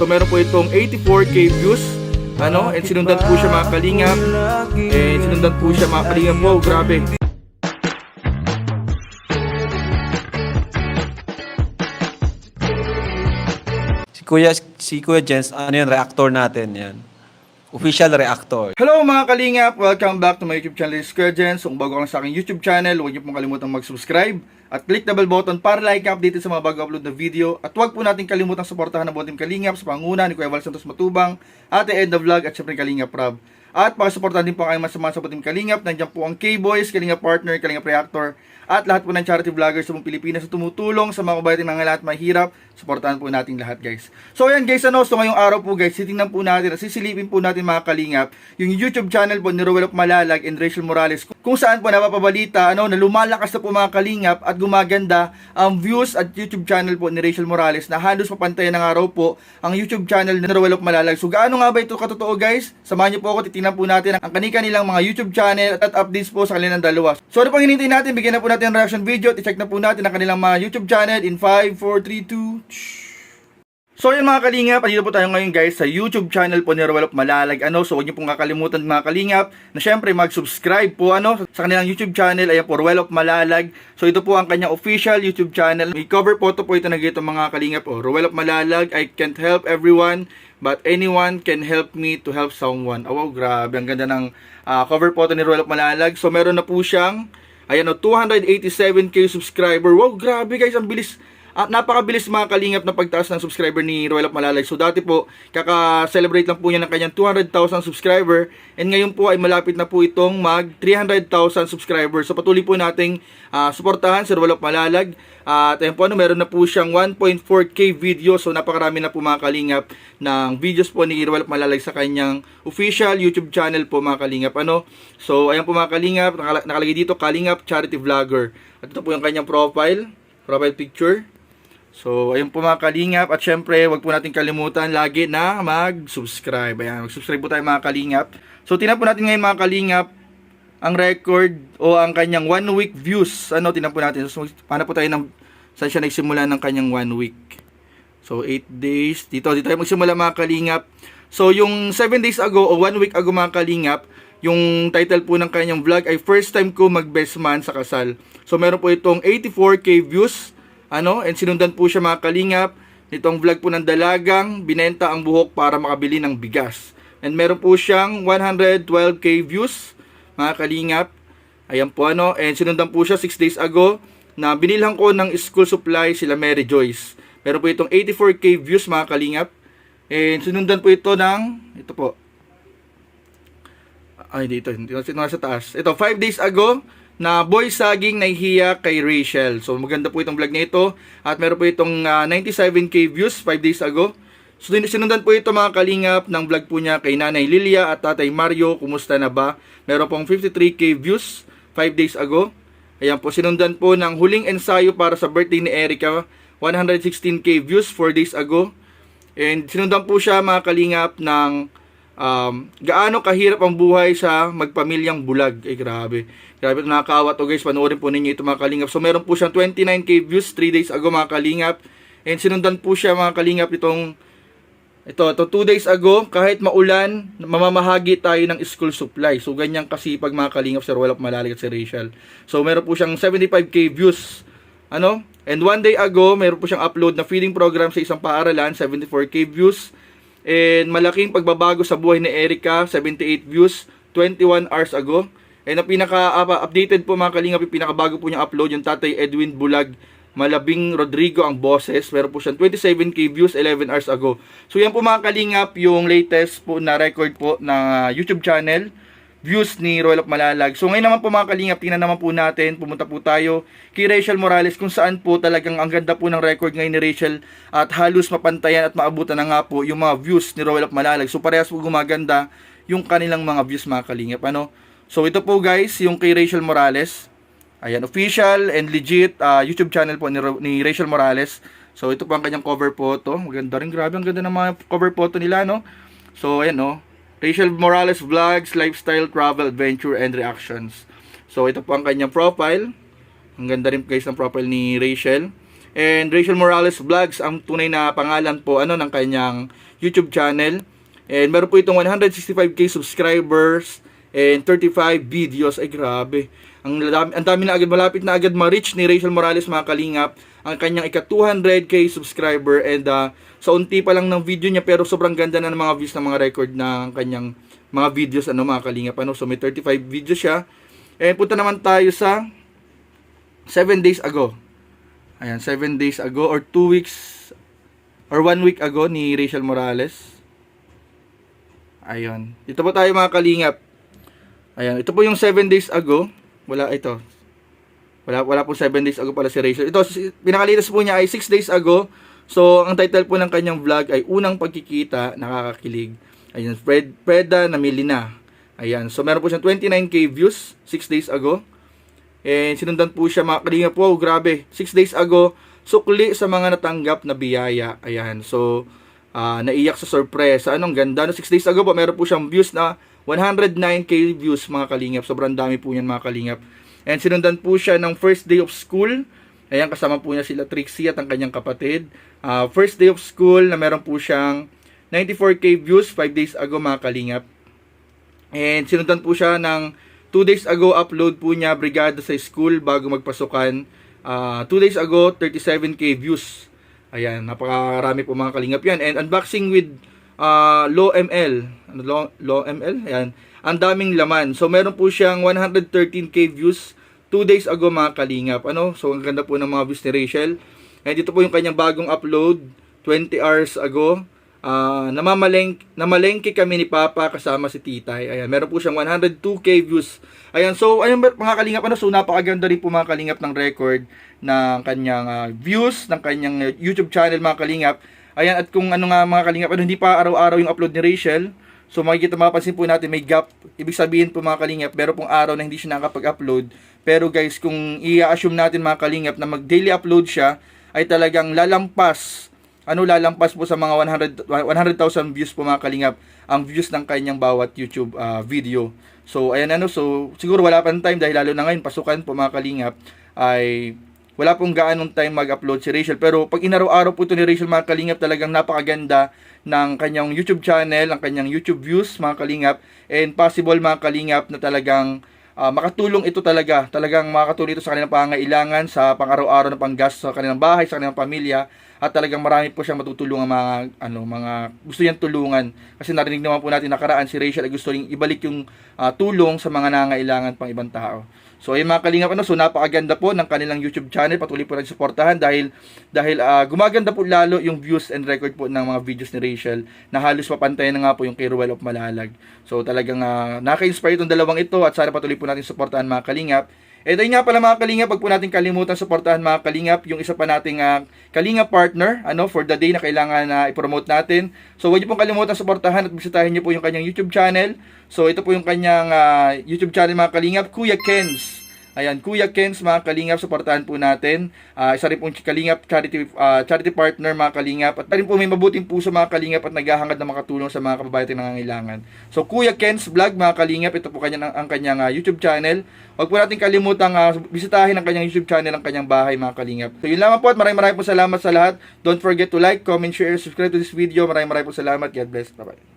So meron po itong 84k views. Ano? And sinundan po siya mga kalingap. And sinundan po siya mga kalingap. Wow, grabe. Si Kuya, si Kuya Jens, ano yun, reactor natin yan. Official reactor. Hello mga kalingap! Welcome back to my YouTube channel, Square Gens. Kung bago ka lang sa aking YouTube channel, huwag niyo pong kalimutang mag-subscribe at click the bell button para like updated sa mga bago upload na video. At huwag po natin kalimutang suportahan ang buong team Kalingap sa panguna ni Kuya Val Santos Matubang, Ate Ed Vlog at syempre Kalingap Rob. At pakisuportahan din po kayo masama sa buong team Kalingap. Nandiyan po ang K-Boys, Kalingap Partner, Kalingap Reactor at lahat po ng charity vloggers sa buong Pilipinas na tumutulong sa mga kabayan mga lahat mahirap. Suportahan po natin lahat guys. So ayan guys, ano, so ngayong araw po guys, titingnan po natin at sisilipin po natin mga kalingap yung YouTube channel po ni Rowell of Malalag and Rachel Morales kung saan po napapabalita ano, na lumalakas na po mga kalingap at gumaganda ang views at YouTube channel po ni Rachel Morales na halos mapantayan ng araw po ang YouTube channel ni Rowell of Malalag. So gaano nga ba ito katotoo guys? Samahan niyo po ako, titingnan po natin ang kanika nilang mga YouTube channel at updates po sa kanilang dalawa. So ano pang hinintay natin? Bigyan na po natin ang reaction video at i-check na po natin ang kanilang mga YouTube channel in 5, 4, 3, 2, So yun mga kalingap, andito po tayo ngayon guys sa YouTube channel po ni Rowell of Malalag. Ano, so huwag niyo pong kakalimutan mga kalingap na syempre mag-subscribe po ano sa kanilang YouTube channel. Ayan po, Rowell of Malalag. So ito po ang kanyang official YouTube channel. May cover photo po ito na gito mga kalingap. Oh, Rowell of Malalag, I can't help everyone but anyone can help me to help someone. Oh, wow, grabe. Ang ganda ng ah, cover photo ni Rowell of Malalag. So meron na po siyang Ayan o, 287k subscriber. Wow, grabe guys, ang bilis. At napakabilis mga kalingap na pagtaas ng subscriber ni Royal of Malalay. So dati po, kaka-celebrate lang po niya ng kanyang 200,000 subscriber. And ngayon po ay malapit na po itong mag 300,000 subscribers. So patuloy po nating ah, suportahan si Royal of Malalag. At ayun po, ano, meron na po siyang 1.4k video. So napakarami na po mga kalingap ng videos po ni Royal of Malalag sa kanyang official YouTube channel po mga kalingap. Ano? So ayan po mga kalingap, nakala- nakalagay dito Kalingap Charity Vlogger. At ito po yung kanyang profile, profile picture. So, ayun po mga kalingap. At syempre, wag po natin kalimutan lagi na mag-subscribe. Ayan, mag-subscribe po tayo mga kalingap. So, tinan po natin ngayon mga kalingap ang record o ang kanyang one week views. Ano, tinan po natin. So, paano po tayo ng, saan siya nagsimula ng kanyang one week. So, 8 days. Dito, dito tayo magsimula mga kalingap. So, yung 7 days ago o 1 week ago mga kalingap, yung title po ng kanyang vlog ay first time ko mag best man sa kasal. So, meron po itong 84k views. Ano, and sinundan po siya mga kalingap nitong vlog po ng dalagang binenta ang buhok para makabili ng bigas. And meron po siyang 112k views mga kalingap. Ayan po ano, and sinundan po siya 6 days ago na binilhan ko ng school supply sila Mary Joyce. Meron po itong 84k views mga kalingap. And sinundan po ito ng, ito po, ay dito, hindi ito nasa taas. Ito, 5 days ago, na boy saging nahihiya kay Rachel. So maganda po itong vlog na ito. At meron po itong ah, 97k views 5 days ago. So sinundan po ito mga kalingap ng vlog po niya kay Nanay Lilia at Tatay Mario. Kumusta na ba? Meron pong 53k views 5 days ago. Ayan po, sinundan po ng huling ensayo para sa birthday ni Erica. 116k views 4 days ago. And sinundan po siya mga kalingap ng um, gaano kahirap ang buhay sa magpamilyang bulag. Eh, grabe. Grabe, nakakaawa to guys. Panoorin po ninyo ito mga kalingap. So, meron po siyang 29k views 3 days ago mga kalingap. And sinundan po siya mga kalingap itong ito, ito 2 days ago, kahit maulan, mamamahagi tayo ng school supply. So, ganyan kasi pag mga kalingap si Royal of Malalig at si Rachel. So, meron po siyang 75k views. Ano? And one day ago, meron po siyang upload na feeding program sa isang paaralan, 74k views. And malaking pagbabago sa buhay ni Erica, 78 views, 21 hours ago. And ang pinaka-updated po mga kalingap, pinakabago po niyang upload, yung tatay Edwin Bulag, Malabing Rodrigo ang boses. Meron po siyang 27k views 11 hours ago. So yan po mga kalingap, yung latest po na record po na YouTube channel views ni Royal of Malalag. So ngayon naman po mga kalingap, tingnan naman po natin, pumunta po tayo kay Rachel Morales kung saan po talagang ang ganda po ng record ngayon ni Rachel at halos mapantayan at maabutan na nga po yung mga views ni Royal of Malalag. So parehas po gumaganda yung kanilang mga views mga kalingap. Ano? So ito po guys, yung kay Rachel Morales. Ayan, official and legit ah, YouTube channel po ni, ni Rachel Morales. So ito po ang kanyang cover photo. Maganda rin, grabe ang ganda ng mga cover photo nila, no? So ayan, no? Rachel Morales Vlogs, Lifestyle, Travel, Adventure, and Reactions. So ito po ang kanyang profile. Ang ganda rin guys ng profile ni Rachel. And Rachel Morales Vlogs, ang tunay na pangalan po ano ng kanyang YouTube channel. And meron po itong 165k subscribers and 35 videos. Ay grabe. Ang dami, ang dami na agad, malapit na agad ma-reach ni Rachel Morales mga kalingap ang kanyang ika 200k subscriber. And uh, sa unti pa lang ng video niya pero sobrang ganda na ng mga views ng mga record ng kanyang mga videos ano mga kalingap ano. So may 35 videos siya. And punta naman tayo sa 7 days ago. Ayan 7 days ago or 2 weeks or 1 week ago ni Rachel Morales. Ayun dito po tayo mga kalingap ayan ito po yung 7 days ago wala ito wala, wala po 7 days ago pala si Rachel. Ito, pinakalitas po niya ay 6 days ago. So, ang title po ng kanyang vlog ay Unang Pagkikita, Nakakakilig. Ayan, Fred, Freda Namili na. Ayan, so meron po siyang 29k views 6 days ago. And sinundan po siya mga kalinga po, grabe. 6 days ago, sukli sa mga natanggap na biyaya. Ayan, so ah, naiyak sa sorpresa. Anong ganda. No, 6 days ago po, meron po siyang views na 109k views mga kalingap. Sobrang dami po yan mga kalingap. And sinundan po siya ng first day of school. Ayan, kasama po niya sila Trixie at ang kanyang kapatid. Ah, first day of school na meron po siyang 94k views 5 days ago mga kalingap. And sinundan po siya ng 2 days ago upload po niya Brigada sa school bago magpasukan. 2 days ago 37k views. Ayan, napakarami po mga kalingap yan. And unboxing with uh, Low ML. Ano, Low, Low ML? Ayan. Ang daming laman. So meron po siyang 113k views 2 days ago mga kalingap. Ano? So ang ganda po ng mga views ni Rachel. And dito po yung kanyang bagong upload 20 hours ago. Ah, namamalengke, namalengke kami ni Papa kasama si Titay. Ayan, meron po siyang 102k views. Ayan, so ayun mga kalingap ano, so napakaganda rin po mga kalingap ng record ng kanyang ah, views ng kanyang ah, YouTube channel mga kalingap. Ayan, at kung ano nga mga kalingap, ano, hindi pa araw-araw yung upload ni Rachel. So makikita mapapansin po natin may gap. Ibig sabihin po mga kalingap, meron pong araw na hindi siya nakakapag-upload. Pero guys, kung i-assume natin mga kalingap na mag-daily upload siya, ay talagang lalampas ano lalampas po sa mga 100 100,000 views po mga kalingap ang views ng kanyang bawat YouTube ah, video. So ayan ano so siguro wala pang time dahil lalo na ngayon pasukan po mga kalingap ay wala pong gaanong time mag-upload si Rachel pero pag inaraw-araw po ito ni Rachel mga kalingap talagang napakaganda ng kanyang YouTube channel, ang kanyang YouTube views mga kalingap and possible mga kalingap na talagang Ah, makatulong ito talaga. Talagang makakatulong ito sa kanilang pangangailangan, sa pang-araw-araw na panggastos sa kanilang bahay, sa kanilang pamilya, at talagang marami po siyang matutulungan mga ano mga gusto niyang tulungan kasi narinig naman po natin nakaraan si Rachel ay gusto ring ibalik yung ah, tulong sa mga nangangailangan pang ibang tao. So ayun mga kalingap ano, so napakaganda po ng kanilang YouTube channel. Patuloy po natin suportahan dahil dahil ah, gumaganda po lalo yung views and record po ng mga videos ni Rachel na halos mapantay na nga po yung kay of Malalag. So talagang uh, naka-inspire itong dalawang ito at sana patuloy po natin suportahan mga kalingap. Ito yun nga pala mga kalingap, pag po natin kalimutan suportahan mga kalingap, yung isa pa nating uh, kalingap partner, ano, for the day na kailangan na i-promote natin. So huwag niyo pong kalimutan suportahan at bisitahin niyo po yung kanyang YouTube channel. So ito po yung kanyang ah, YouTube channel mga kalingap, Kuya Kens. Ayan, Kuya Kens, mga kalingap, suportahan po natin. Ah, isa rin pong kalingap charity, ah, charity partner, mga kalingap. At rin po may mabuting puso, mga kalingap, at naghahangad na makatulong sa mga kababayan natin nangangailangan. So, Kuya Kens Vlog, mga kalingap, ito po kanya, ang, ang kanyang ah, YouTube channel. Huwag po natin kalimutang ah, bisitahin ang kanyang YouTube channel, ang kanyang bahay, mga kalingap. So, yun lamang po at maraming maraming po salamat sa lahat. Don't forget to like, comment, share, subscribe to this video. Maraming maraming po salamat. God bless. Bye-bye.